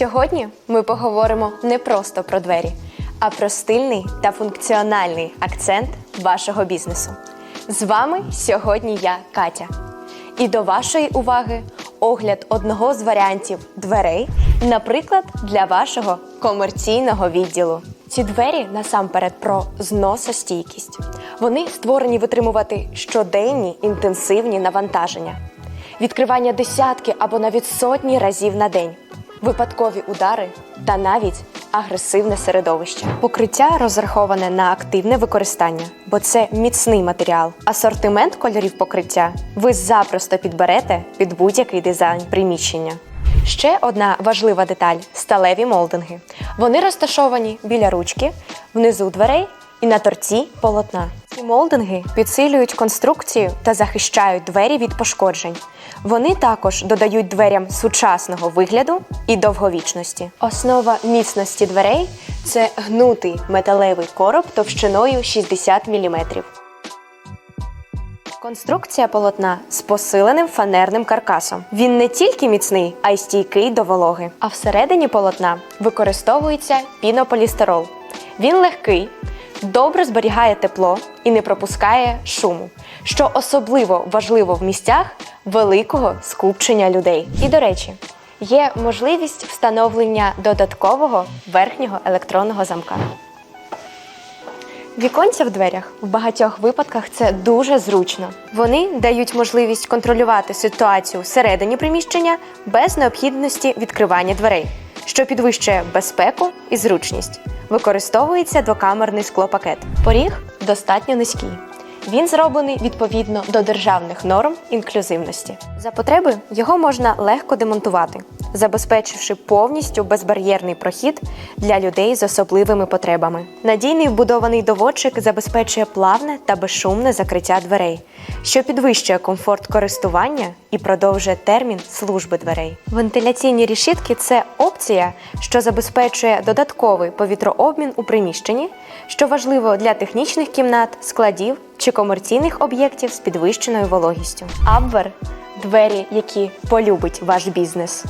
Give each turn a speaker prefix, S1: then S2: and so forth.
S1: Сьогодні ми поговоримо не просто про двері, а про стильний та функціональний акцент вашого бізнесу. З вами сьогодні я, Катя. І до вашої уваги огляд одного з варіантів дверей, наприклад, для вашого комерційного відділу. Ці двері насамперед про зносостійкість. Вони створені витримувати щоденні інтенсивні навантаження, відкривання десятки або навіть сотні разів на день, випадкові удари та навіть агресивне середовище. Покриття розраховане на активне використання, бо це міцний матеріал. Асортимент кольорів покриття ви запросто підберете під будь-який дизайн приміщення. Ще одна важлива деталь сталеві молдинги. Вони розташовані біля ручки, внизу дверей і на торці полотна. Ці молдинги підсилюють конструкцію та захищають двері від пошкоджень. Вони також додають дверям сучасного вигляду і довговічності. Основа міцності дверей це гнутий металевий короб товщиною 60 мм. Конструкція полотна з посиленим фанерним каркасом. Він не тільки міцний, а й стійкий до вологи. А всередині полотна використовується пінополістирол. Він легкий, добре зберігає тепло і не пропускає шуму, що особливо важливо в місцях великого скупчення людей. І до речі, є можливість встановлення додаткового верхнього електронного замка. Віконця в дверях в багатьох випадках це дуже зручно. Вони дають можливість контролювати ситуацію всередині приміщення без необхідності відкривання дверей, що підвищує безпеку і зручність. Використовується двокамерний склопакет. Поріг достатньо низький. Він зроблений відповідно до державних норм інклюзивності. За потреби його можна легко демонтувати, забезпечивши повністю безбар'єрний прохід для людей з особливими потребами. Надійний вбудований доводчик забезпечує плавне та безшумне закриття дверей, що підвищує комфорт користування і продовжує термін служби дверей. Вентиляційні рішітки це опція, що забезпечує додатковий повітрообмін у приміщенні, що важливо для технічних кімнат, складів чи комерційних об'єктів з підвищеною вологістю. Абвер двері, які полюбить ваш бізнес.